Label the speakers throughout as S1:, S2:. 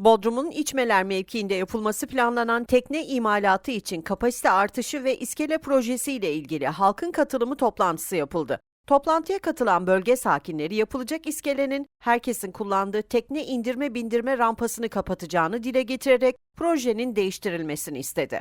S1: Bodrum'un İçmeler mevkiinde yapılması planlanan tekne imalatı için kapasite artışı ve iskele projesiyle ilgili halkın katılımı toplantısı yapıldı. Toplantıya katılan bölge sakinleri yapılacak iskelenin herkesin kullandığı tekne indirme bindirme rampasını kapatacağını dile getirerek projenin değiştirilmesini istedi.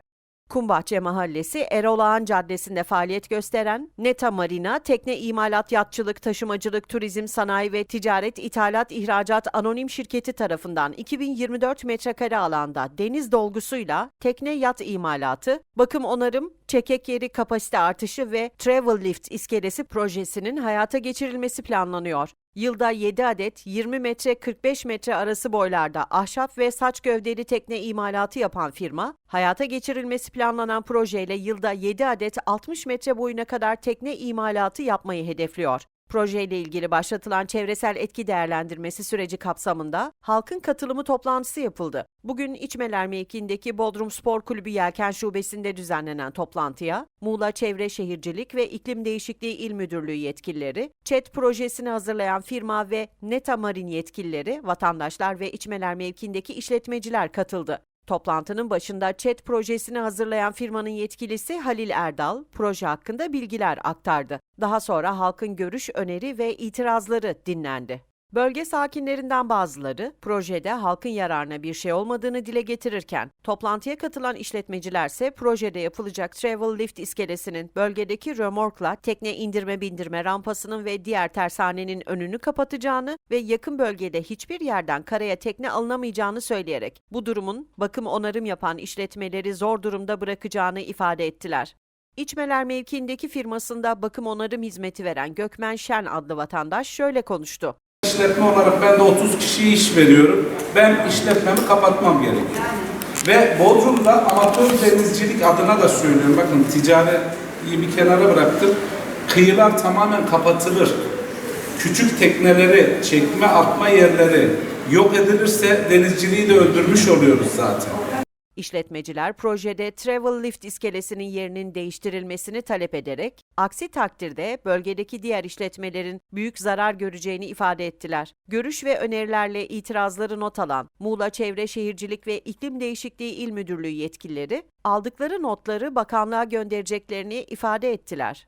S1: Kumbahçe Mahallesi Erol Ağan Caddesi'nde faaliyet gösteren Neta Marina, tekne imalat, yatçılık, taşımacılık, turizm, sanayi ve ticaret, ithalat, ihracat anonim şirketi tarafından 2024 metrekare alanda deniz dolgusuyla tekne yat imalatı, bakım onarım, çekek yeri kapasite artışı ve travel lift iskelesi projesinin hayata geçirilmesi planlanıyor. Yılda 7 adet 20 metre 45 metre arası boylarda ahşap ve saç gövdeli tekne imalatı yapan firma, hayata geçirilmesi planlanan projeyle yılda 7 adet 60 metre boyuna kadar tekne imalatı yapmayı hedefliyor. Projeyle ilgili başlatılan çevresel etki değerlendirmesi süreci kapsamında halkın katılımı toplantısı yapıldı. Bugün İçmeler mevkiindeki Bodrum Spor Kulübü Yelken Şubesi'nde düzenlenen toplantıya Muğla Çevre Şehircilik ve İklim Değişikliği İl Müdürlüğü yetkilileri, ÇED projesini hazırlayan firma ve Neta Marin yetkilileri, vatandaşlar ve İçmeler mevkiindeki işletmeciler katıldı. Toplantının başında ÇED projesini hazırlayan firmanın yetkilisi Halil Erdal, proje hakkında bilgiler aktardı. Daha sonra halkın görüş, öneri ve itirazları dinlendi. Bölge sakinlerinden bazıları projede halkın yararına bir şey olmadığını dile getirirken, toplantıya katılan işletmecilerse projede yapılacak travel lift iskelesinin bölgedeki römorkla tekne indirme bindirme rampasının ve diğer tersanenin önünü kapatacağını ve yakın bölgede hiçbir yerden karaya tekne alınamayacağını söyleyerek bu durumun bakım onarım yapan işletmeleri zor durumda bırakacağını ifade ettiler. İçmeler mevkiindeki firmasında bakım onarım hizmeti veren Gökmen Şen adlı vatandaş şöyle konuştu.
S2: İşletme olarak ben de 30 kişiye iş veriyorum. Ben işletmemi kapatmam gerekiyor. Ve Bodrum'da amatör denizcilik adına da söylüyorum. Bakın ticari bir kenara bıraktım. Kıyılar tamamen kapatılır. Küçük tekneleri, çekme atma yerleri yok edilirse denizciliği de öldürmüş oluyoruz zaten.
S1: İşletmeciler projede Travel Lift iskelesinin yerinin değiştirilmesini talep ederek, aksi takdirde bölgedeki diğer işletmelerin büyük zarar göreceğini ifade ettiler. Görüş ve önerilerle itirazları not alan Muğla Çevre Şehircilik ve İklim Değişikliği İl Müdürlüğü yetkilileri, aldıkları notları bakanlığa göndereceklerini ifade ettiler.